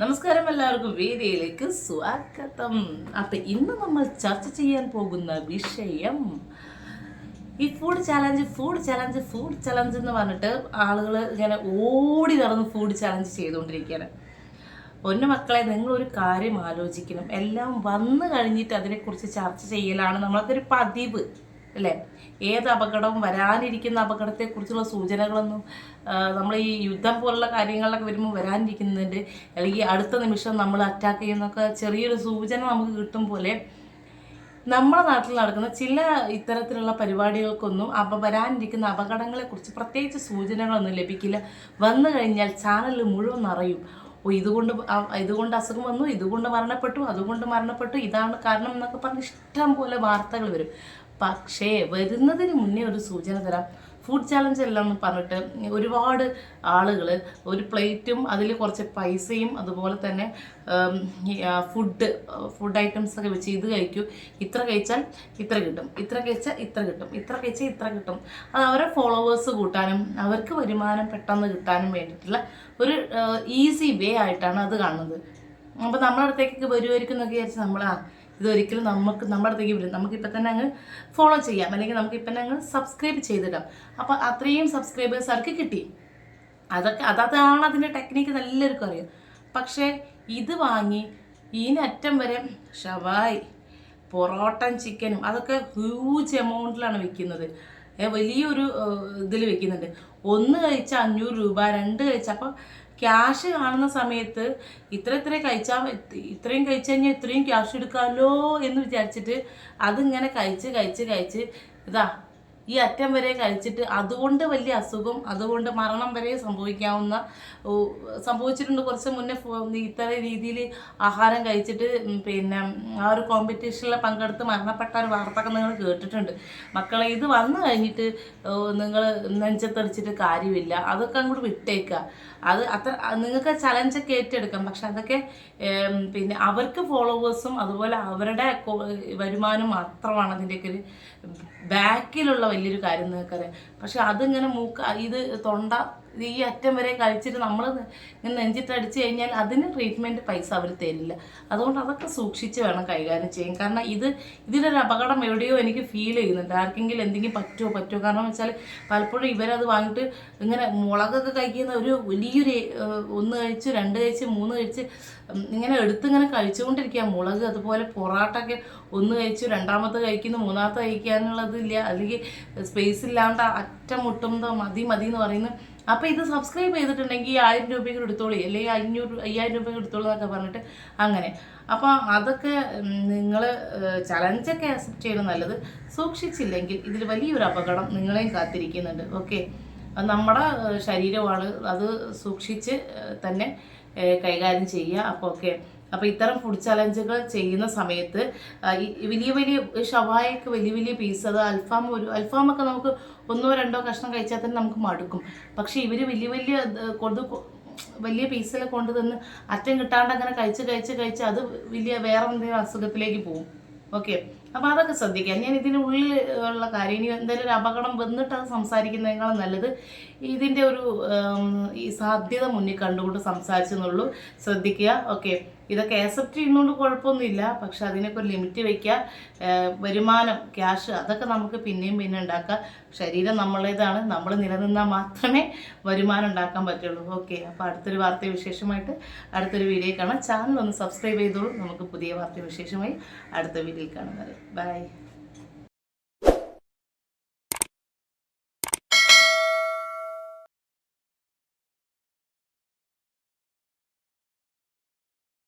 നമസ്കാരം എല്ലാവർക്കും. വീഡിയോയിലേക്ക് സ്വാഗതം. അപ്പൊ ഇന്ന് നമ്മൾ ചർച്ച ചെയ്യാൻ പോകുന്ന വിഷയം ഈ food challenge food challenge food challenge എന്ന് പറഞ്ഞിട്ട് ആളുകൾ ഇങ്ങനെ ഓടി നടന്ന് ഫുഡ് ചലഞ്ച് ചെയ്തുകൊണ്ടിരിക്കുകയാണ്. പൊന്നു മക്കളെ നിങ്ങൾ ഒരു കാര്യം ആലോചിക്കണം. എല്ലാം വന്നു കഴിഞ്ഞിട്ട് അതിനെക്കുറിച്ച് ചർച്ച ചെയ്യലാണ് നമ്മളൊക്കെ പതിവ്. അല്ലേ? ഏത് അപകടവും വരാനിരിക്കുന്ന അപകടത്തെക്കുറിച്ചുള്ള സൂചനകളൊന്നും നമ്മൾ ഈ യുദ്ധം പോലുള്ള കാര്യങ്ങളിലൊക്കെ വരുമ്പോൾ വരാനിരിക്കുന്നുണ്ട് അല്ലെങ്കിൽ അടുത്ത നിമിഷം നമ്മൾ അറ്റാക്ക് ചെയ്യുന്നൊക്കെ ചെറിയൊരു സൂചന നമുക്ക് കിട്ടും പോലെ നമ്മുടെ നാട്ടിൽ നടക്കുന്ന ചില ഇത്തരത്തിലുള്ള പരിപാടികൾക്കൊന്നും അപ വരാനിരിക്കുന്ന അപകടങ്ങളെക്കുറിച്ച് പ്രത്യേകിച്ച് സൂചനകളൊന്നും ലഭിക്കില്ല. വന്നു കഴിഞ്ഞാൽ ചാനൽ മുഴുവൻ നിറയും. ഓ ഇതുകൊണ്ട് ഇതുകൊണ്ട് അസുഖം വന്നു ഇതുകൊണ്ട് മരണപ്പെട്ടു അതുകൊണ്ട് മരണപ്പെട്ടു ഇതാണ് കാരണം എന്നൊക്കെ പറഞ്ഞ് ഇഷ്ടം പോലെ വാർത്തകൾ വരും. പക്ഷേ വരുന്നതിന് മുന്നേ ഒരു സൂചന തരാം. ഫുഡ് ചാലഞ്ച് എല്ലാം പറഞ്ഞിട്ട് ഒരുപാട് ആളുകൾ ഒരു പ്ലേറ്റും അതിൽ കുറച്ച് പൈസയും അതുപോലെ തന്നെ ഫുഡ് ഫുഡ് ഐറ്റംസ് ഒക്കെ വെച്ച് ഇത് കഴിക്കൂ. ഇത്ര കഴിച്ചാൽ ഇത്ര കിട്ടും. ഇത്ര കഴിച്ചാൽ ഇത്ര കിട്ടും. ഇത്ര കഴിച്ചാൽ ഇത്ര കിട്ടും. അത് അവരെ ഫോളോവേഴ്സ് കൂട്ടാനും അവർക്ക് വരുമാനം പെട്ടെന്ന് കിട്ടാനും വേണ്ടിയിട്ടുള്ള ഒരു ഈസി വേ ആയിട്ടാണ് അത് കാണുന്നത്. അപ്പോൾ നമ്മളടുത്തേക്കൊക്കെ വരുമായിരിക്കും എന്നൊക്കെ വിചാരിച്ച് നമ്മൾ ആ ഇതൊരിക്കലും നമുക്ക് നമ്മുടെ അടുത്തേക്ക് വരും നമുക്കിപ്പോൾ തന്നെ അങ്ങ് ഫോളോ ചെയ്യാം. അല്ലെങ്കിൽ നമുക്കിപ്പം തന്നെ അങ്ങ് സബ്സ്ക്രൈബ് ചെയ്തിടാം. അപ്പോൾ അത്രയും സബ്സ്ക്രൈബേഴ്സ് അവർക്ക് കിട്ടി. അതൊക്കെ അതാണ് അതിന്റെ ടെക്നിക്ക് എല്ലാവർക്കും അറിയാം. പക്ഷേ ഇത് വാങ്ങി ഈനറ്റം വരെ ഷവായി പൊറോട്ടൻ ചിക്കനും അതൊക്കെ ഹ്യൂജ് എമൗണ്ടിലാണ് വിൽക്കുന്നത്. വലിയൊരു ഇതിൽ വെക്കുന്നുണ്ട് ഒന്ന് കഴിച്ചാൽ അഞ്ഞൂറ് രൂപ രണ്ട് കഴിച്ചാൽ അപ്പോൾ ക്യാഷ് കാണുന്ന സമയത്ത് ഇത്ര ഇത്ര കഴിച്ചാൽ ഇത്രയും കഴിച്ചു കഴിഞ്ഞാൽ ഇത്രയും ക്യാഷ് എടുക്കാമല്ലോ എന്ന് വിചാരിച്ചിട്ട് അതിങ്ങനെ കഴിച്ച് കഴിച്ച് കഴിച്ച് ഇതാ ഈ അറ്റം വരെ കഴിച്ചിട്ട് അതുകൊണ്ട് വലിയ അസുഖം അതുകൊണ്ട് മരണം വരെ സംഭവിക്കാവുന്ന സംഭവിച്ചിട്ടുണ്ട്. കുറച്ച് മുന്നേ ഇത്ര രീതിയിൽ ആഹാരം കഴിച്ചിട്ട് പിന്നെ ആ ഒരു കോമ്പറ്റീഷനിൽ പങ്കെടുത്ത് മരണപ്പെട്ട ഒരു വാർത്തയൊക്കെ നിങ്ങൾ കേട്ടിട്ടുണ്ട്. മക്കളെ ഇത് വന്നു കഴിഞ്ഞിട്ട് നിങ്ങൾ നെഞ്ചത്തടിച്ചിട്ട് കാര്യമില്ല. അതൊക്കെ അങ്ങോട്ട് വിട്ടേക്കുക. അത് അത്ര നിങ്ങൾക്ക് ചലഞ്ചൊക്കെ ഏറ്റെടുക്കാം. പക്ഷെ അതൊക്കെ പിന്നെ അവർക്ക് ഫോളോവേഴ്സും അതുപോലെ അവരുടെ വരുമാനം മാത്രമാണ് അതിന്റെയൊക്കെ ഒരു ബാക്കിലുള്ള വലിയൊരു കാര്യം നിങ്ങൾക്കറിയാം പക്ഷെ അതിങ്ങനെ മൂക്ക ഇത് തൊണ്ട ഈ അറ്റം വരെ കഴിച്ചിട്ട് നമ്മൾ ഇങ്ങനെ നെഞ്ചിട്ട് അടിച്ചു കഴിഞ്ഞാൽ അതിന് ട്രീറ്റ്മെന്റ് പൈസ അവർ തരില്ല. അതുകൊണ്ട് അതൊക്കെ സൂക്ഷിച്ച് വേണം കൈകാര്യം ചെയ്യാൻ. കാരണം ഇത് ഇതിലൊരു അപകടം എവിടെയോ എനിക്ക് ഫീൽ ചെയ്യുന്നുണ്ട്. ആർക്കെങ്കിലും എന്തെങ്കിലും പറ്റുമോ പറ്റുമോ കാരണം വെച്ചാൽ പലപ്പോഴും ഇവരത് വാങ്ങിയിട്ട് ഇങ്ങനെ മുളകൊക്കെ കഴിക്കുന്ന ഒരു വലിയൊരു ഒന്ന് കഴിച്ച് രണ്ട് കഴിച്ച് മൂന്ന് കഴിച്ച് ഇങ്ങനെ എടുത്ത് ഇങ്ങനെ കഴിച്ചുകൊണ്ടിരിക്കുക. മുളക് അതുപോലെ പൊറാട്ടൊക്കെ ഒന്ന് കഴിച്ചു രണ്ടാമത്തെ കഴിക്കുന്നു മൂന്നാമത്തെ കഴിക്കാനുള്ളതില്ല. അല്ലെങ്കിൽ സ്പേസ് ഇല്ലാണ്ട് അറ്റം മുട്ടുമ്പോൾ മതി മതി എന്ന് പറയുന്നു അപ്പോൾ ഇത് സബ്സ്ക്രൈബ് ചെയ്തിട്ടുണ്ടെങ്കിൽ ആയിരം രൂപയ്ക്ക് എടുത്തോളി. അല്ലെങ്കിൽ അഞ്ഞൂറ് അയ്യായിരം രൂപയ്ക്ക് എടുത്തോളൂ എന്നൊക്കെ പറഞ്ഞിട്ട് അങ്ങനെ. അപ്പോൾ അതൊക്കെ നിങ്ങൾ ചലഞ്ചൊക്കെ അക്സെപ്റ്റ് ചെയ്യണം നല്ലത്. സൂക്ഷിച്ചില്ലെങ്കിൽ ഇതിൽ വലിയൊരു അപകടം നിങ്ങളെയും കാത്തിരിക്കുന്നുണ്ട്. ഓക്കെ നമ്മുടെ ശരീരമാണ് അത് സൂക്ഷിച്ച് തന്നെ കൈകാര്യം ചെയ്യുക. അപ്പോൾ ഓക്കെ അപ്പോൾ ഇത്തരം ഫുഡ് ചലഞ്ചുകൾ ചെയ്യുന്ന സമയത്ത് വലിയ വലിയ ഷവായൊക്കെ വലിയ വലിയ പീസ് അത് അൽഫാം ഒരു അൽഫാമൊക്കെ നമുക്ക് ഒന്നോ രണ്ടോ കഷ്ണം കഴിച്ചാൽ തന്നെ നമുക്ക് മടുക്കും. പക്ഷേ ഇവർ വലിയ വലിയ ഇത് കൊണ്ട് കൊ- വലിയ പീസിൽ കൊണ്ട് തന്ന് അറ്റം കിട്ടാണ്ട് അങ്ങനെ കഴിച്ച് കഴിച്ച് കഴിച്ച് അത് വലിയ വേറെ എന്തെങ്കിലും അസുഖത്തിലേക്ക് പോകും. ഓക്കെ അപ്പോൾ അതൊക്കെ ശ്രദ്ധിക്കാം. ഞാൻ ഇതിനുള്ളിൽ ഉള്ള കാര്യം ഇനി എന്തെങ്കിലും ഒരു അപകടം വന്നിട്ട് അത് സംസാരിക്കുന്നതിനേക്കാളും നല്ലത് ഇതിന്റെ ഒരു ഈ സാധ്യത മുന്നിൽ കണ്ടുകൊണ്ട് സംസാരിച്ചെന്നുള്ളൂ. ശ്രദ്ധിക്കുക. ഓക്കെ. ഇതൊക്കെ ആക്സെപ്റ്റ് ചെയ്യുന്നതുകൊണ്ട് കുഴപ്പമൊന്നുമില്ല. പക്ഷെ അതിനൊക്കെ ഒരു ലിമിറ്റ് വയ്ക്കുക. വരുമാനം ക്യാഷ് അതൊക്കെ നമുക്ക് പിന്നെയും പിന്നെ ഉണ്ടാക്കാം. ശരീരം നമ്മളേതാണ് നമ്മൾ നിലനിന്നാൽ മാത്രമേ വരുമാനം ഉണ്ടാക്കാൻ പറ്റുള്ളൂ. ഓക്കെ. അപ്പോൾ അടുത്തൊരു വാർത്ത വിശേഷമായിട്ട് അടുത്തൊരു വീഡിയോ കാണാം. ചാനൽ ഒന്ന് സബ്സ്ക്രൈബ് ചെയ്തോളൂ. നമുക്ക് പുതിയ വാർത്ത വിശേഷമായി അടുത്ത വീഡിയോയിൽ കാണുന്നത് Bye.